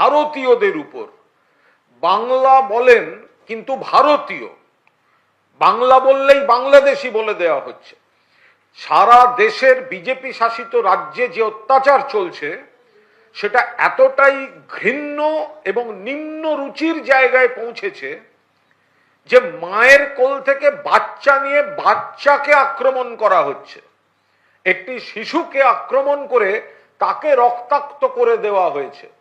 ভারতীয়দের উপর। বাংলা বলেন কিন্তু ভারতীয়। বাংলা বললেই বাংলাদেশি বলে দেওয়া হচ্ছে। সারা দেশের বিজেপি শাসিত রাজ্যে যে অত্যাচার চলছে, সেটা এতটাই ঘৃণ্য এবং নিম্ন রুচির জায়গায় পৌঁছেছে যে মায়ের কোল থেকে বাচ্চা নিয়ে বাচ্চাকে আক্রমণ করা হচ্ছে। একটি শিশুকে আক্রমণ করে তাকে রক্তাক্ত করে দেওয়া হয়েছে।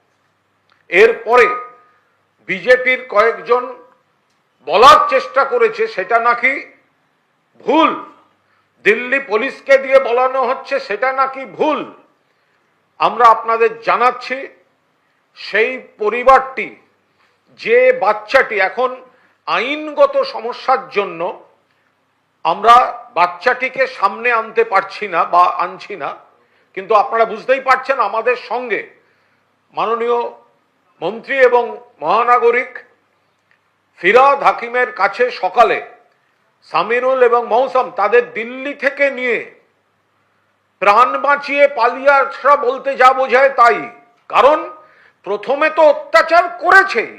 এরপরে বিজেপির কয়েকজন বলার চেষ্টা করেছে, সেটা নাকি ভুল? দিল্লি পুলিশকে দিয়ে বলানো হচ্ছে, সেটা নাকি ভুল? আমরা আপনাদের জানাচ্ছি, সেই পরিবারটি, যে বাচ্চাটি এখন আইনগত সমস্যার জন্য আমরা বাচ্চাটিকে সামনে আনতে পারছি না বা আনছি না, কিন্তু আপনারা বুঝতেই পারছেন আমাদের সঙ্গে মাননীয় মন্ত্রী এবং মহানাগরিক ফিরাদ হাকিমের কাছে সকালে সামিরুল এবং মৌসম তাদের দিল্লি থেকে নিয়ে প্রাণ বাঁচিয়ে পালিয়ে আসা বলতে যা বোঝায় তাই। কারণ প্রথমে তো অত্যাচার করেছেই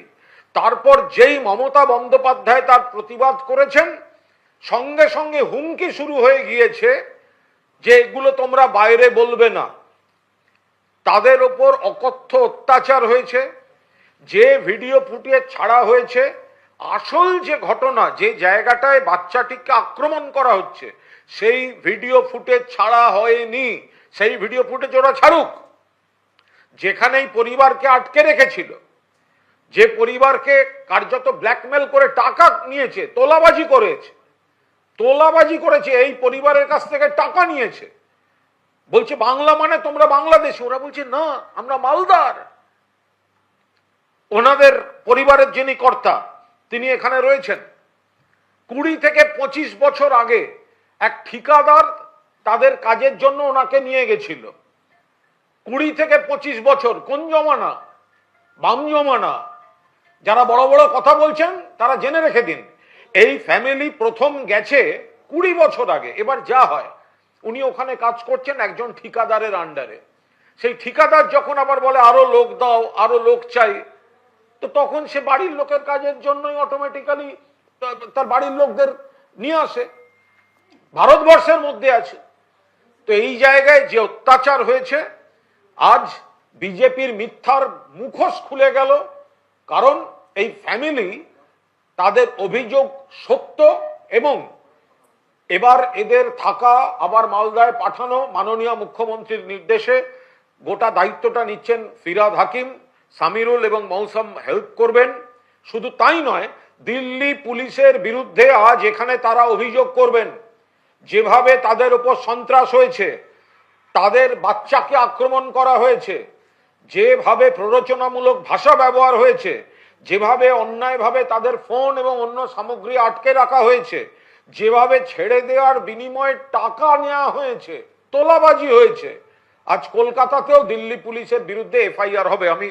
তারপর যেই মমতা বন্দ্যোপাধ্যায় তার প্রতিবাদ করেছেন, সঙ্গে সঙ্গে হুমকি শুরু হয়ে গিয়েছে যে এগুলো তোমরা বাইরে বলবে না। তাদের ওপর অকথ্য অত্যাচার হয়েছে। যে ভিডিও ফুটিয়ে ছাড়া হয়েছে, আসল যে ঘটনা, যে জায়গাটায় বাচ্চাটিকে আক্রমণ করা হচ্ছে, সেই ভিডিও ফুটেজ ছাড়া হয়নি। সেই ভিডিও ফুটেজ ওরা ছাড়ুক। যেখানেই পরিবারকে আটকে রেখেছিল, যে পরিবারকে কার্যত ব্ল্যাকমেল করে টাকা নিয়েছে, তোলাবাজি করেছে তোলাবাজি করেছে, এই পরিবারের কাছ থেকে টাকা নিয়েছে। বলছে, বাংলা মানে তোমরা বাংলাদেশি। ওরা বলছে, না, আমরা মালদার। ওনাদের পরিবারের যিনি কর্তা, তিনি এখানে রয়েছেন। কুড়ি থেকে পঁচিশ বছর আগে এক ঠিকাদার তাদের কাজের জন্য ওনাকে নিয়ে গেছিল। কুড়ি থেকে পঁচিশ বছর কোন জমানা? বাম জমানা। যারা বড় বড় কথা বলছেন, তারা জেনে রেখে দিন। এই ফ্যামিলি প্রথম গেছে কুড়ি বছর আগে। এবার যা হয়, উনি ওখানে কাজ করছেন একজন ঠিকাদারের আন্ডারে সেই ঠিকাদার যখন আবার বলে, আরও লোক দাও, আরও লোক চাই তো তখন সে বাড়ির লোকের কাজের জন্যই অটোমেটিক্যালি তার বাড়ির লোকদের নিয়ে আসে। ভারতবর্ষের মধ্যে আছে। তো এই জায়গায় যে অত্যাচার হয়েছে, আজ বিজেপির মিথ্যার মুখোশ খুলে গেল। কারণ এই ফ্যামিলি তাদের অভিযোগ সত্য এবং এবার এদের থাকা আবার মালদায় পাঠানো মাননীয় মুখ্যমন্ত্রীর নির্দেশে গোটা দায়িত্বটা নিচ্ছেন ফিরাদ হাকিম। সামিরুল এবং মৌসম হেল্প করবেন। শুধু তাই নয়, দিল্লি পুলিশের বিরুদ্ধে আজ এখানে তারা অভিযোগ করবেন। যেভাবে তাদের উপর সন্ত্রাস হয়েছে, তাদের বাচ্চাকে আক্রমণ করা হয়েছে, যেভাবে প্ররোচনামূলক ভাষা ব্যবহার হয়েছে, যেভাবে অন্যায়ভাবে তাদের ফোন এবং অন্য সামগ্রী আটকে রাখা হয়েছে, যেভাবে ছেড়ে দেওয়ার বিনিময়ে টাকা নেওয়া হয়েছে, তোলাবাজি হয়েছে। আজ কলকাতাতেও দিল্লি পুলিশের বিরুদ্ধে এফআইআর হবে। আমি